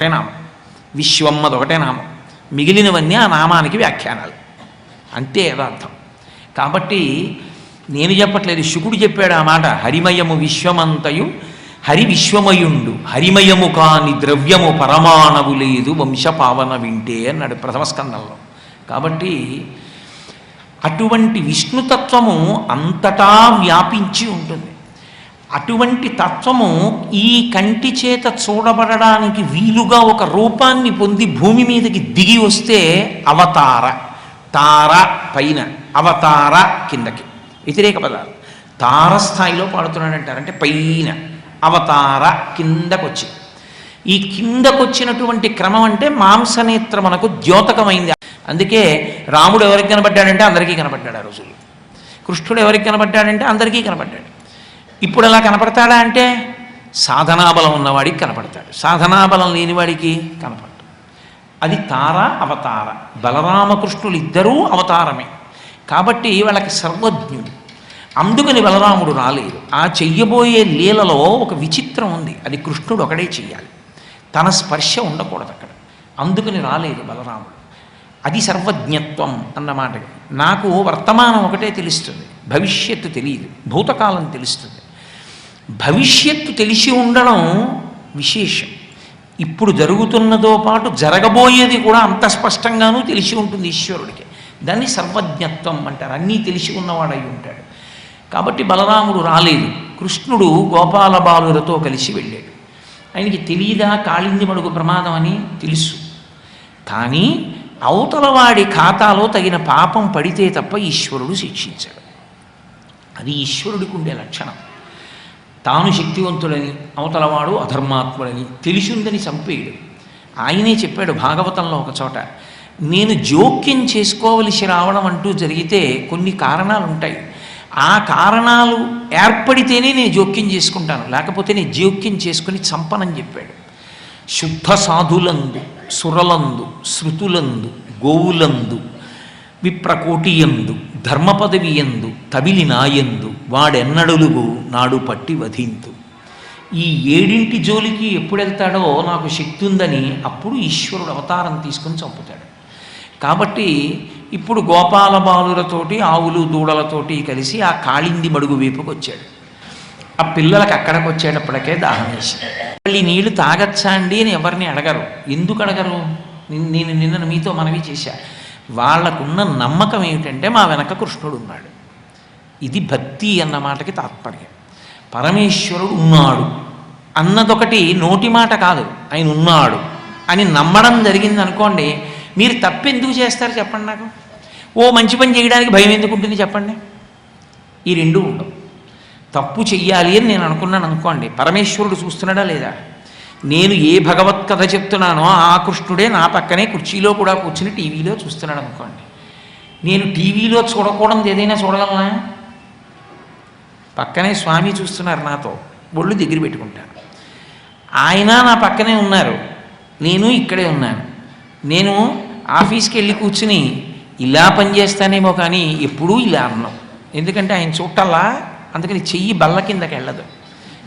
ఒకటే నామం. విశ్వం అదొకటే నామం. మిగిలినవన్నీ ఆ నామానికి వ్యాఖ్యానాలు. అంతే యథార్థం కాబట్టి నేను చెప్పట్లేదు శుకుడు చెప్పాడు ఆ మాట హరిమయము విశ్వమంతయు హరి విశ్వమయుండు హరిమయము కాని ద్రవ్యము పరమాణవు లేదు వంశపావన వింటే అన్నాడు ప్రథమ స్కందంలో. కాబట్టి అటువంటి విష్ణుతత్వము అంతటా వ్యాపించి ఉంటుంది. అటువంటి తత్వము ఈ కంటి చేత చూడబడడానికి వీలుగా ఒక రూపాన్ని పొంది భూమి మీదకి దిగి వస్తే అవతార తార పైన అవతార కిందకి. వ్యతిరేక పదాలు. తార స్థాయిలో పాడుతున్నాడంటారు. అంటే పైన అవతార కిందకొచ్చి. ఈ కిందకొచ్చినటువంటి క్రమం అంటే మాంసనేత్రమునకు ద్యోతకమైంది. అందుకే రాముడు ఎవరికి కనబడ్డాడంటే అందరికీ కనబడ్డాడు ఆ రోజుల్లో. కృష్ణుడు ఎవరికి కనబడ్డాడంటే అందరికీ కనబడ్డాడు. ఇప్పుడు అలా కనపడతాడా అంటే సాధనాబలం ఉన్నవాడికి కనపడతాడు. సాధనాబలం లేనివాడికి కనపడతాడు అది తార అవతార. బలరామకృష్ణులు ఇద్దరూ అవతారమే. కాబట్టి వాళ్ళకి సర్వజ్ఞుడు. అందుకని బలరాముడు రాలేదు. ఆ చెయ్యబోయే లీలలో ఒక విచిత్రం ఉంది. అది కృష్ణుడు ఒకడే చెయ్యాలి. తన స్పర్శ ఉండకూడదు అక్కడ. అందుకని రాలేదు బలరాముడు. అది సర్వజ్ఞత్వం అన్నమాట. నాకు వర్తమానం ఒకటే తెలుస్తుంది. భవిష్యత్తు తెలియదు. భూతకాలం తెలుస్తుంది. భవిష్యత్తు తెలిసి ఉండడం విశేషం. ఇప్పుడు జరుగుతున్నదో పాటు జరగబోయేది కూడా అంత స్పష్టంగానూ తెలిసి ఉంటుంది ఈశ్వరుడికి. దాన్ని సర్వజ్ఞత్వం అంటారు. అన్నీ తెలిసి ఉన్నవాడై ఉంటాడు. కాబట్టి బలరాముడు రాలేదు. కృష్ణుడు గోపాల బాలులతో కలిసి వెళ్ళాడు. ఆయనకి తెలియదా కాళింది మడుగు ప్రమాదం అని తెలుసు. కానీ అవతలవాడి ఖాతాలో తగిన పాపం పడితే తప్ప ఈశ్వరుడు శిక్షించాడు. అది ఈశ్వరుడికి ఉండే లక్షణం. తాను శక్తివంతుడని అవతలవాడు అధర్మాత్ముడని తెలిసిందని చంపేయడు. ఆయనే చెప్పాడు భాగవతంలో ఒక చోట నేను జోక్యం చేసుకోవలసి రావడం అంటూ జరిగితే కొన్ని కారణాలు ఉంటాయి. ఆ కారణాలు ఏర్పడితేనే నేను జోక్యం చేసుకుంటాను. లేకపోతే నేను జోక్యం చేసుకుని చంపనని చెప్పాడు. శుద్ధ సాధులందు సురలందు శృతులందు గోవులందు విప్రకోటియందు ధర్మపదవియందు తబిలి నాయందు వాడెన్నడులుగు నాడు పట్టి వధింతు. ఈ ఏడింటి జోలికి ఎప్పుడు వెళ్తాడో నాకు శక్తి ఉందని అప్పుడు ఈశ్వరుడు అవతారం తీసుకుని చంపుతాడు. కాబట్టి ఇప్పుడు గోపాల బాలులతోటి ఆవులు దూడలతోటి కలిసి ఆ కాళింది మడుగు వైపుకి వచ్చాడు ఆ పిల్లలకు అక్కడికి వచ్చేటప్పటికే దాహం వేసి మళ్ళీ నీళ్ళు తాగచ్చా అండి అని ఎవరిని అడగరు. ఎందుకు అడగరు? నిన్- నేను నిన్న మీతో మనవి చేశా. వాళ్ళకున్న నమ్మకం ఏమిటంటే మా వెనక కృష్ణుడు ఉన్నాడు ఇది భక్తి అన్న మాటకి తాత్పర్యం. పరమేశ్వరుడు ఉన్నాడు. అన్నదొకటి నోటి మాట కాదు ఆయన ఉన్నాడు అని నమ్మడం జరిగింది అనుకోండి మీరు తప్పెందుకు చేస్తారు చెప్పండి నాకు? ఓ మంచి పని చేయడానికి భయం ఎందుకు ఉంటుంది చెప్పండి? ఈ రెండు ఉండవు. తప్పు చెయ్యాలి అని నేను అనుకున్నాను అనుకోండి పరమేశ్వరుడు చూస్తున్నాడా లేదా? నేను ఏ భగవత్ కథ చెప్తున్నానో ఆ కృష్ణుడే నా పక్కనే కుర్చీలో కూడా కూర్చుని టీవీలో చూస్తున్నాడు అనుకోండి. నేను టీవీలో చూడకూడదు ఏదైనా చూడగలనా? పక్కనే స్వామి చూస్తున్నారు నాతో. ఒళ్ళు దగ్గర పెట్టుకుంటాను. ఆయన నా పక్కనే ఉన్నారు. నేను ఇక్కడే ఉన్నాను. నేను ఆఫీస్కి వెళ్ళి కూర్చుని ఇలా పనిచేస్తానేమో కానీ ఎప్పుడూ ఇలా అన్నాం. ఎందుకంటే ఆయన చూడటల్లా అందుకని చెయ్యి బల్ల కిందకి వెళ్ళదు.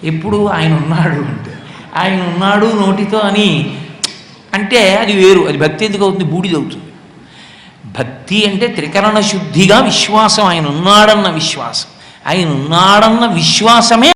ఎప్పుడు ఆయన ఉన్నాడు అంటే. ఆయన ఉన్నాడు నోటితో అని అంటే అది వేరు. అది భక్తి ఎందుకు అవుతుంది? బూడిద అవుతుంది. భక్తి అంటే త్రికరణ శుద్ధిగా విశ్వాసం. ఆయన ఉన్నాడన్న విశ్వాసం. ఆయన ఉన్నాడన్న విశ్వాసమే